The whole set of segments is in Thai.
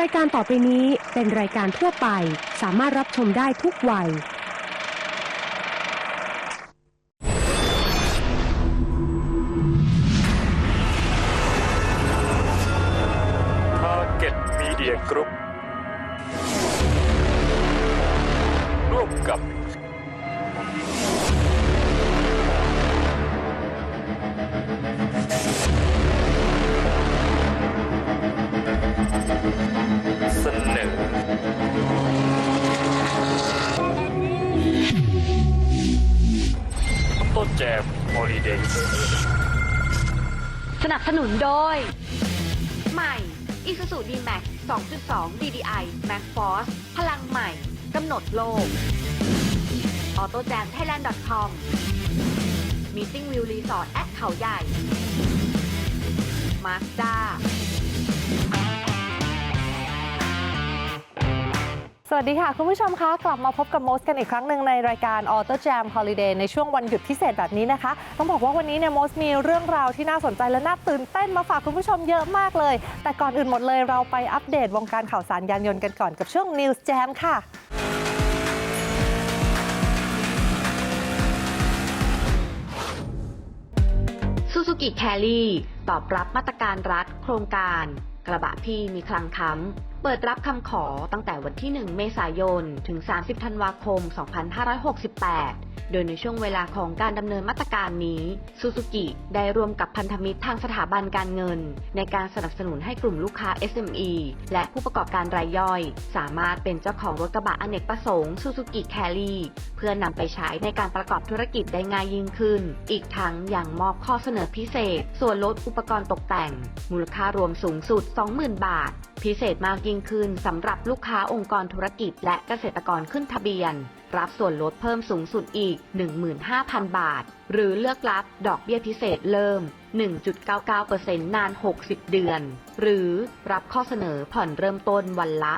รายการต่อไปนี้เป็นรายการทั่วไป สามารถรับชมได้ทุกวัยทาเก็ตมีเดียกรุ๊ปร่วมกับ สนับสนุนโดย ใหม่ Isuzu D-Max 2.2 DDI Max Force พลังใหม่ กำหนดโลก AutoJam Thailand.com Meeting View Resort แอดเขาใหญ่ Mazda สวัสดีค่ะ คุณผู้ชมคะ กลับมาพบกับโมสกันอีกครั้งหนึ่งในรายการ Auto Jam Holiday ในช่วงวันหยุดพิเศษแบบนี้นะคะ ต้องบอกว่าวันนี้เนี่ยโมสมีเรื่องราวที่น่าสนใจและน่าตื่นเต้นมาฝากคุณผู้ชมเยอะมากเลย แต่ก่อนอื่นหมดเลยเราไปอัปเดตวงการข่าวสารยานยนต์กันก่อนกับช่วง News Jam ค่ะซูซูกิแคลรี่ตอบรับมาตรการรัฐโครงการ กระบะพี่มีคลังค้ำ เปิดรับคำขอตั้งแต่วันที่ 1 เมษายน ถึง 30 ธันวาคม 2568 โดยในช่วงเวลาของการดำเนินมาตรการนี้ซูซูกิได้ร่วมกับพันธมิตรทางสถาบันการเงิน ในการสนับสนุนให้กลุ่มลูกค้า SME และผู้ประกอบการรายย่อย สามารถเป็นเจ้าของรถกระบะอเนกประสงค์ซูซูกิแคลรี่เพื่อนำไปใช้ในการประกอบธุรกิจได้ง่ายยิ่งขึ้น อีกทั้งยังมอบข้อเสนอพิเศษ ส่วนลดอุปกรณ์ตกแต่ง มูลค่ารวมสูงสุด 20,000 บาทพิเศษมากยิ่งขึ้นสำหรับลูกค้าองค์กรธุรกิจและเกษตรกรขึ้นทะเบียน รับส่วนลดเพิ่มสูงสุดอีก 15,000 บาท หรือเลือกรับดอกเบี้ยพิเศษเริ่ม 1.99%นาน 60 เดือน หรือรับข้อเสนอผ่อนเริ่มต้นวันละ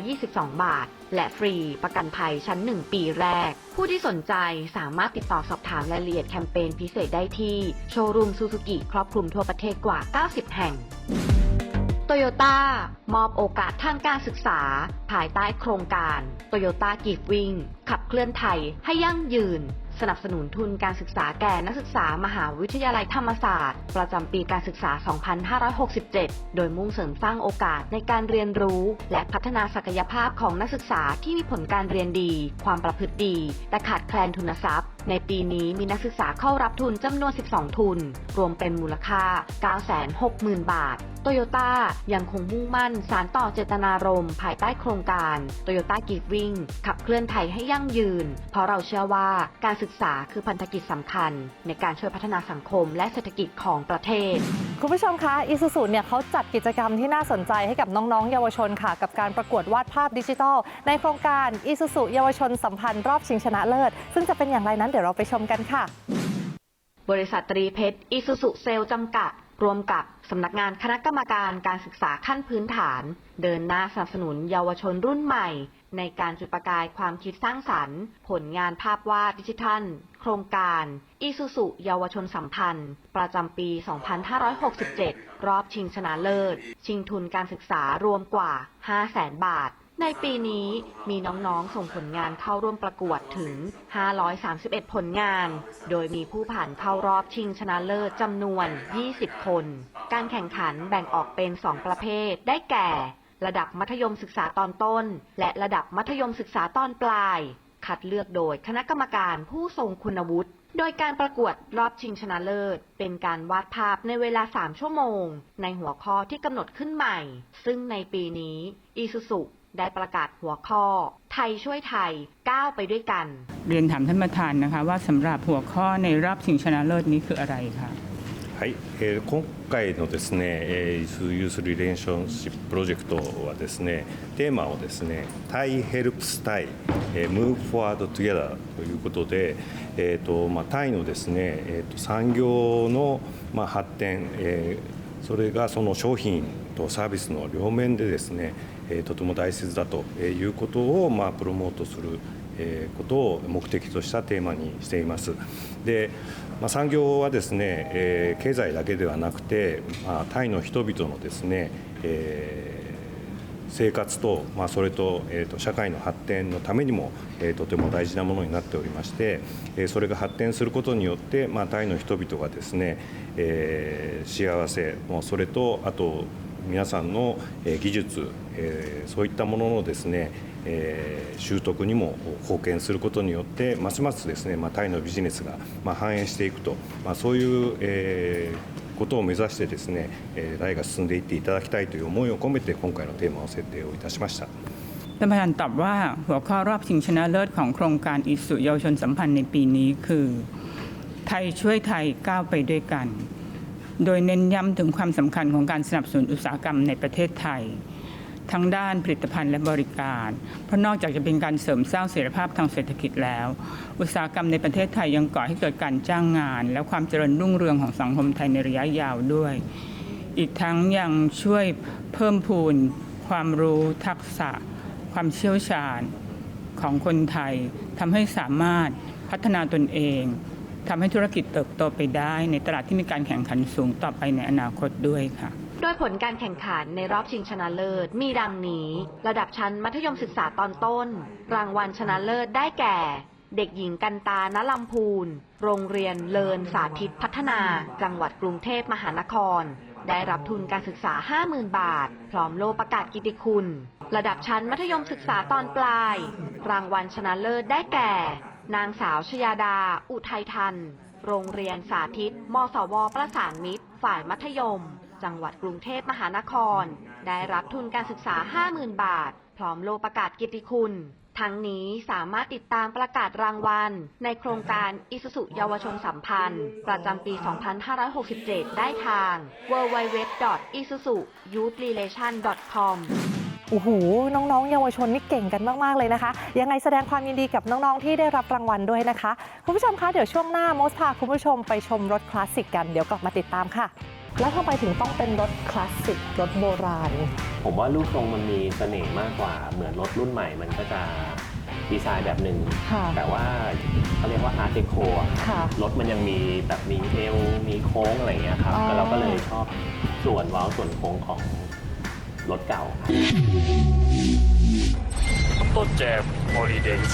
222 บาท และฟรีประกันภัยชั้น 1 ปีแรก ผู้ที่สนใจสามารถติดต่อสอบถามรายละเอียดแคมเปญพิเศษได้ที่ โชว์รูมซูซูกิครอบคลุมทั่วประเทศกว่า 90 แห่ง โตโยต้ามอบโอกาสทางการศึกษา ภายใต้โครงการโตโยต้ากีฟวิ่งขับเคลื่อนไทยให้ยั่งยืน สนับสนุนทุนการศึกษาแก่นักศึกษามหาวิทยาลัยธรรมศาสตร์ ประจำปีการศึกษา 2567 โดยมุ่งเสริมสร้างโอกาสในการเรียนรู้ และพัฒนาศักยภาพของนักศึกษาที่มีผลการเรียนดี ความประพฤติดี แต่ขาดแคลนทุนทรัพย์ ในปีนี้มีนักศึกษาเข้ารับทุนจำนวน 12 ทุน รวมเป็นมูลค่า 960,000 บาท โตโยต้ายังคงมุ่งมั่นสารต่อเจตนารมณ์ภายใต้โครงการโตโยต้ากีวิ่งขับเคลื่อนไทยให้ยั่งยืน เพราะเราเชื่อว่าการศึกษาคือพันธกิจสำคัญ ในการช่วยพัฒนาสังคมและเศรษฐกิจของประเทศ คุณผู้ชมคะอีซูซูเนี่ยเขาจัดกิจกรรมที่น่าสนใจให้กับน้องๆ เยาวชนค่ะ กับการประกวดวาดภาพดิจิทัล ในโครงการอีซูซูเยาวชนสัมพันธ์รอบชิงชนะเลิศ ซึ่งจะเป็นอย่างไรนั้นเดี๋ยวเราไปชมกันค่ะบริษัทตรีเพชรอิสุสุเซลจำกัด รวมกับสำนักงานคณะกรรมการการศึกษาขั้นพื้นฐาน เดินหน้าสนับสนุนเยาวชนรุ่นใหม่ ในการจุดประกายความคิดสร้างสรรค์ ผลงานภาพวาดดิจิทัล โครงการอิสุสุเยาวชนสัมพันธ์ ประจำปี 2567 รอบชิงชนะเลิศ ชิงทุนการศึกษารวมกว่า 500,000 บาท ในปีนี้มีน้องๆ ส่งผลงานเข้าร่วมประกวดถึง 531 ผลงาน โดยมีผู้ผ่านเข้ารอบชิงชนะเลิศจำนวน 20 คน การแข่งขันแบ่งออกเป็น 2 ประเภท ได้แก่ ระดับมัธยมศึกษาตอนต้น และระดับมัธยมศึกษาตอนปลาย คัดเลือกโดยคณะกรรมการผู้ทรงคุณวุฒิ โดยการประกวดรอบชิงชนะเลิศ เป็นการวาดภาพในเวลา 3 ชั่วโมง ในหัวข้อที่กำหนดขึ้นใหม่ ซึ่งในปีนี้อีซูซุได้ประกาศหัวข้อ ไทยช่วยไทยก้าวไปด้วยกัน เรียนถามท่านประธานนะคะว่าสำหรับหัวข้อในรอบชิงชนะเลิศนี้คืออะไรคะ はい、えー今回のですね、えー、ユースリレーションシッププロジェクトはですね、テーマをですね、タイヘルプスタイ、えー、Move Forward Together ということで、えーとまあ、タイのですね、えー、と産業の、まあ、発展、えーそれがその商品とサービスの両面でですね、えーとても大切だということを、まあ、プロモートするえーことを目的としたテーマにしています。で、まあ、産業はですね、えー経済だけではなくて、まあ、タイの人々のですね、えー生活と、まあ、それと,、えー、と社会の発展のためにも、えーとても大事なものになっておりまして、えーそれが発展することによって、まあ、タイの人々がですね、えー幸せもそれとあと皆さんのえー技術、えーそういったもののですね、えー習得にも貢献することによってますますですね、まあ、タイのビジネスが、まあ、繁栄していくと、まあ、そういう、えーことを目指してですね、えー来が進んでいっていただきたいという思いを込めて今回のテーマを設定をいたしました。 ท่านประธานตอบว่าหัวข้อรอบชิงชนะเลิศของโครงการอิสุเยาวชนสัมพันธ์ในปีนี้คือ ไทยช่วยไทยก้าวไปด้วยกัน โดยเน้นย้ำถึงความสำคัญของการสนับสนุนอุตสาหกรรมในประเทศไทย ทั้งด้านผลิตภัณฑ์และบริการ เพราะนอกจากจะเป็นการเสริมสร้างเสถียภาพทางเศรษฐกิจแล้ว อุตสาหกรรมในประเทศไทยยังก่อให้เกิดการจ้างงาน และความเจริญรุ่งเรืองของสังคมไทยในระยะยาวด้วย อีกทั้งยังช่วยเพิ่มพูน ความรู้ทักษะ ความเชี่ยวชาญของคนไทยทำให้สามารถพัฒนาตนเองทำให้ธุรกิจเติบโตไปได้ในตลาดที่มีการแข่งขันสูงต่อไปในอนาคตด้วยค่ะ โดยผลการแข่งขันในรอบชิงชนะเลิศ มีดังนี้ ระดับชั้นมัธยมศึกษาตอนต้น รางวัลชนะเลิศได้แก่ เด็กหญิงกันตาณลำพูน โรงเรียนเลินสาธิตพัฒนา จังหวัดกรุงเทพมหานคร ได้รับทุนการศึกษา 50,000 บาท พร้อมโลประกาศกิตติคุณ ระดับชั้นมัธยมศึกษาตอนปลาย รางวัลชนะเลิศได้แก่ นางสาวชยาดา อุทัยทัน โรงเรียนสาธิต มสว ประสานมิตร ฝ่ายมัธยม จังหวัดกรุงเทพมหานคร ได้รับทุนการศึกษา 50,000 บาท พร้อมโลประกาศกิตติคุณ ทั้งนี้สามารถติดตามประกาศรางวัล ในโครงการอิสุสุเยาวชนสัมพันธ์ ประจำปี 2567 ได้ทาง www.isuzu.youth.relation.com โอ้โห น้องๆ เยาวชนนี่เก่งกันมาก ๆ เลยนะคะ ยังไงแสดงความยินดีกับน้องๆ ที่ได้รับรางวัลด้วยนะคะ คุณผู้ชมคะ เดี๋ยวช่วงหน้าโมสพาคุณผู้ชมไปชมรถคลาสสิกกัน เดี๋ยวกลับมาติดตามค่ะ แล้วทำไมถึงต้องเป็นรถคลาสสิกรถโบราณ ผมว่ารูปทรงมันมีเสน่ห์มากกว่า เหมือนรถรุ่นใหม่มันก็จะดีไซน์แบบหนึ่งค่ะ แต่ว่าเขาเรียกว่าอาร์ตเดโคค่ะ รถมันยังมีแบบมีเอวมีโค้งอะไรอย่างเงี้ยครับอ๋อ ก็เราก็เลยชอบส่วนเว้าส่วนโค้งของรถเก่าต้นแจมฮอลิเดย์